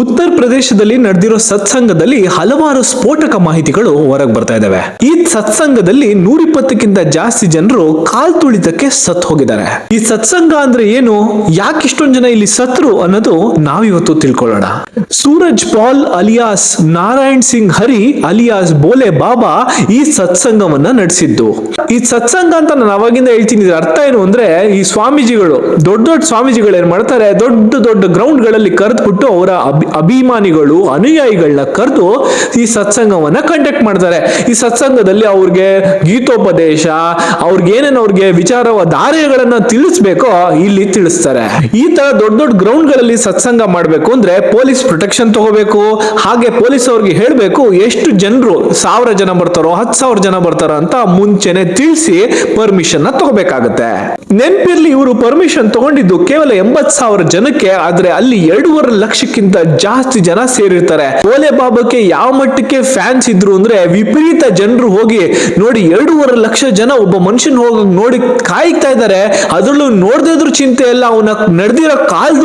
ಉತ್ತರ ಪ್ರದೇಶದಲ್ಲಿ ನಡೆದಿರೋ ಸತ್ಸಂಗದಲ್ಲಿ ಹಲವಾರು ಸ್ಫೋಟಕ ಮಾಹಿತಿಗಳು ಹೊರಗೆ ಬರ್ತಾ ಇದಾವೆ. ಈ ಸತ್ಸಂಗದಲ್ಲಿ ನೂರಿಪ್ಪತ್ತಕ್ಕಿಂತ ಜಾಸ್ತಿ ಜನರು ಕಾಲ್ ತುಳಿತಕ್ಕೆ ಸತ್ ಹೋಗಿದ್ದಾರೆ. ಈ ಸತ್ಸಂಗ ಅಂದ್ರೆ ಏನು? ಯಾಕೆ ಇಷ್ಟೊಂದು ಜನ ಇಲ್ಲಿ ಸತ್ರು ಅನ್ನೋದು ನಾವಿವತ್ತು ತಿಳ್ಕೊಳ್ಳೋಣ. ಸೂರಜ್ ಪಾಲ್ ಅಲಿಯಾಸ್ ನಾರಾಯಣ್ ಸಿಂಗ್ ಹರಿ ಅಲಿಯಾಸ್ ಬೋಲೆ ಬಾಬಾ ಈ ಸತ್ಸಂಗವನ್ನ ನಡೆಸಿದ್ದು. ಈ ಸತ್ಸಂಗ ಅಂತ ನಾನು ಅವಾಗಿಂದ ಹೇಳ್ತೀನಿ ಅರ್ಥ ಏನು ಅಂದ್ರೆ ಈ ಸ್ವಾಮೀಜಿಗಳು, ದೊಡ್ಡ ದೊಡ್ಡ ಸ್ವಾಮೀಜಿಗಳು ಏನ್ ಮಾಡ್ತಾರೆ, ದೊಡ್ಡ ದೊಡ್ಡ ಗ್ರೌಂಡ್ಗಳಲ್ಲಿ ಕರೆದ್ಬಿಟ್ಟು ಅವರ ಅಭಿಮಾನಿಗಳು, ಅನುಯಾಯಿಗಳನ್ನ ಕರೆದು ಈ ಸತ್ಸಂಗವನ್ನ ಕಂಡಕ್ಟ್ ಮಾಡ್ತಾರೆ. ಈ ಸತ್ಸಂಗದಲ್ಲಿ ಅವ್ರಿಗೆ ಗೀತೋಪದೇಶ ಅವ್ರಿಗೆ ಏನೇನು ಅವ್ರಿಗೆ ವಿಚಾರ ಧಾರೆಗಳನ್ನ ತಿಳಿಸ್ಬೇಕೋ ಇಲ್ಲಿ ತಿಳಿಸ್ತಾರೆ. ಈ ತರ ದೊಡ್ಡ ದೊಡ್ಡ ಗ್ರೌಂಡ್ಗಳಲ್ಲಿ ಸತ್ಸಂಗ ಮಾಡ್ಬೇಕು ಅಂದ್ರೆ ಪೊಲೀಸ್ ಪ್ರೊಟೆಕ್ಷನ್ ತಗೋಬೇಕು, ಹಾಗೆ ಪೊಲೀಸ್ ಅವ್ರಿಗೆ ಹೇಳ್ಬೇಕು ಎಷ್ಟು ಜನರು ಸಾವಿರ ಜನ ಬರ್ತಾರೋ, ಹತ್ತು ಸಾವಿರ ಜನ ಬರ್ತಾರೋ ಅಂತ ಮುಂಚೆನೆ ತಿಳಿಸಿ ಪರ್ಮಿಷನ್ ತಗೋಬೇಕಾಗತ್ತೆ. ನೆನ್ಪಿರ್ಲಿ ಇವರು ಪರ್ಮಿಷನ್ ತಗೊಂಡಿದ್ದು ಕೇವಲ ಎಂಬತ್ ಸಾವಿರ ಜನಕ್ಕೆ, ಆದ್ರೆ ಅಲ್ಲಿ ಎರಡೂವರೆ ಲಕ್ಷಕ್ಕಿಂತ ಜಾಸ್ತಿ ಜನ ಸೇರಿರ್ತಾರೆ. ಓಲೆ ಬಾಬಾಕ್ಕೆ ಯಾವ ಮಟ್ಟಕ್ಕೆ ಫ್ಯಾನ್ಸ್ ಇದ್ರು ಅಂದ್ರೆ ವಿಪರೀತ ಜನರು ಹೋಗಿ ನೋಡಿ ಎರಡೂವರೆ ಲಕ್ಷ ಜನ ಒಬ್ಬ ಮನುಷ್ಯನ್ ಹೋಗಿ ನೋಡಿ ಕಾಯ್ತಾ ಇದ್ದಾರೆ ಅದ್ರಲ್ಲೂ ನೋಡ್ದೇ ಇದ್ರು ಚಿಂತೆ ಇಲ್ಲ, ಅವನ ನಡೆದಿರೋ ಕಾಲ್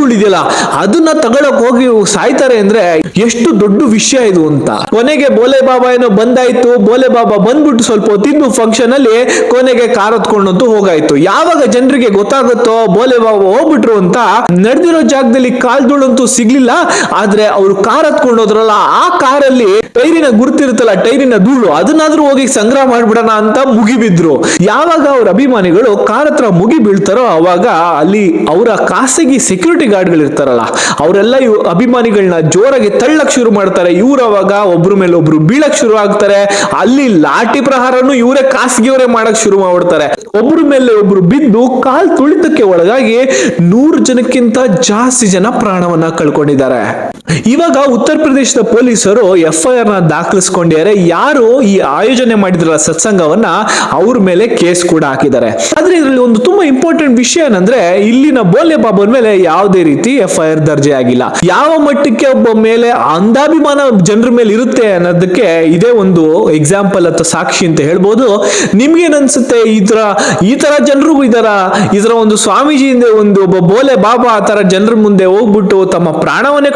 ಅದನ್ನ ತಗೊಳಕ್ ಹೋಗಿ ಸಾಯ್ತಾರೆ ಅಂದ್ರೆ ಎಷ್ಟು ದೊಡ್ಡ ವಿಷಯ ಇದು ಅಂತ. ಕೊನೆಗೆ ಬೋಲೆ ಬಾಬಾ ಏನೋ ಬಂದಾಯ್ತು. ಬೋಲೆ ಬಾಬಾ ಬಂದ್ಬಿಟ್ಟು ಸ್ವಲ್ಪ ಹೊತ್ತಿದ್ದು ಫಂಕ್ಷನ್ ಅಲ್ಲಿ ಕೊನೆಗೆ ಕಾರ್ ಹೊತ್ಕೊಂಡಂತೂ ಹೋಗಾಯ್ತು. ಯಾವಾಗ ಜನರಿಗೆ ಗೊತ್ತಾಗುತ್ತೋ ಬೋಲೆ ಬಾಬಾ ಹೋಗ್ಬಿಟ್ರು ಅಂತ ನಡೆದಿರೋ ಜಾಗದಲ್ಲಿ ಕಾಲ್ ಸಿಗ್ಲಿಲ್ಲ. ಆದ್ರೆ ಅವರು ಕಾರ್ ಹತ್ಕೊಂಡು ಹೋದ್ರಲ್ಲ, ಆ ಕಾರಲ್ಲಿ ಟೈರಿನ ಗುರುತಿರುತ್ತಲ್ಲ, ಟೈರಿನ ಧೂಳು, ಅದನ್ನಾದ್ರೂ ಹೋಗಿ ಸಂಗ್ರಹ ಮಾಡ್ಬಿಡೋಣ ಅಂತ ಮುಗಿಬಿದ್ರು. ಯಾವಾಗ ಅವ್ರ ಅಭಿಮಾನಿಗಳು ಕಾರ್ ಹತ್ರ ಮುಗಿ ಬೀಳ್ತಾರೋ ಅವಾಗ ಅಲ್ಲಿ ಅವರ ಖಾಸಗಿ ಸೆಕ್ಯೂರಿಟಿ ಗಾರ್ಡ್ಗಳು ಇರ್ತಾರಲ್ಲ, ಅವರೆಲ್ಲ ಇವ್ ಅಭಿಮಾನಿಗಳನ್ನ ಜೋರಾಗಿ ತಳ್ಳಕ್ ಶುರು ಮಾಡ್ತಾರೆ. ಇವ್ರು ಅವಾಗ ಒಬ್ರ ಮೇಲೆ ಒಬ್ರು ಬೀಳಕ್ ಶುರು ಆಗ್ತಾರೆ. ಅಲ್ಲಿ ಲಾಠಿ ಪ್ರಹಾರನು ಇವರೇ ಖಾಸಗಿಯವರೇ ಮಾಡಕ್ ಶುರು ಮಾಡ್ಬಿಡ್ತಾರೆ. ಒಬ್ರು ಮೇಲೆ ಒಬ್ರು ಬಿದ್ದು ಕಾಲ್ ತುಳಿತಕ್ಕೆ ಒಳಗಾಗಿ ನೂರು ಜನಕ್ಕಿಂತ ಜಾಸ್ತಿ ಜನ ಪ್ರಾಣವನ್ನ ಕಳ್ಕೊಂಡಿದ್ದಾರೆ. ಇವಾಗ ಉತ್ತರ ಪ್ರದೇಶದ ಪೊಲೀಸರು ಎಫ್ ಐ ನ ದಾಖಲಿಸ್ಕೊಂಡಿದ್ದಾರೆ. ಯಾರು ಈ ಆಯೋಜನೆ ಮಾಡಿದ್ರಲ್ಲ ಸತ್ಸಂಗವನ್ನ, ಅವ್ರ ಮೇಲೆ ಕೇಸ್ ಕೂಡ ಹಾಕಿದ್ದಾರೆ. ಆದ್ರೆ ಇದರಲ್ಲಿ ಒಂದು ತುಂಬಾ ಇಂಪಾರ್ಟೆಂಟ್ ವಿಷಯ ಏನಂದ್ರೆ, ಇಲ್ಲಿನ ಬೋಲೆ ಬಾಬನ್ ಮೇಲೆ ಯಾವುದೇ ರೀತಿ ಎಫ್ ಐ ದರ್ಜೆ ಆಗಿಲ್ಲ. ಯಾವ ಮಟ್ಟಕ್ಕೆ ಒಬ್ಬ ಮೇಲೆ ಅಂಧಾಭಿಮಾನ ಜನರ ಮೇಲೆ ಇರುತ್ತೆ ಅನ್ನೋದಕ್ಕೆ ಇದೇ ಒಂದು ಎಕ್ಸಾಂಪಲ್ ಅಥವಾ ಸಾಕ್ಷಿ ಅಂತ ಹೇಳ್ಬೋದು. ನಿಮ್ಗೇನನ್ಸುತ್ತೆ ಈ ತರ ಈ ತರ ಜನರು ಇದರ ಇದರ ಒಂದು ಸ್ವಾಮೀಜಿಯಿಂದ ಒಂದು ಒಬ್ಬ ಬೋಲೆ ಬಾಬಾ ಆ ತರ ಜನರ ಮುಂದೆ ಹೋಗ್ಬಿಟ್ಟು ತಮ್ಮ ಪ್ರಾಣವನ್ನೇ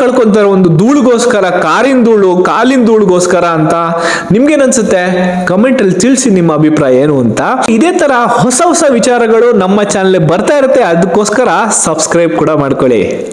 ಒಂದು ಧೂಳುಗೋಸ್ಕರ, ಕಾರಿನ ಧೂಳು, ಕಾಲಿನ ಧೂಳುಗೋಸ್ಕರ ಅಂತ ನಿಮ್ಗೇನ್ ಅನ್ಸುತ್ತೆ ಕಮೆಂಟ್ ಅಲ್ಲಿ ತಿಳಿಸಿ ನಿಮ್ಮ ಅಭಿಪ್ರಾಯ ಏನು ಅಂತ. ಇದೇ ತರ ಹೊಸ ಹೊಸ ವಿಚಾರಗಳು ನಮ್ಮ ಚಾನಲ್ ಬರ್ತಾ ಇರುತ್ತೆ. ಅದಕ್ಕೋಸ್ಕರ ಸಬ್ಸ್ಕ್ರೈಬ್ ಕೂಡ ಮಾಡ್ಕೊಳ್ಳಿ.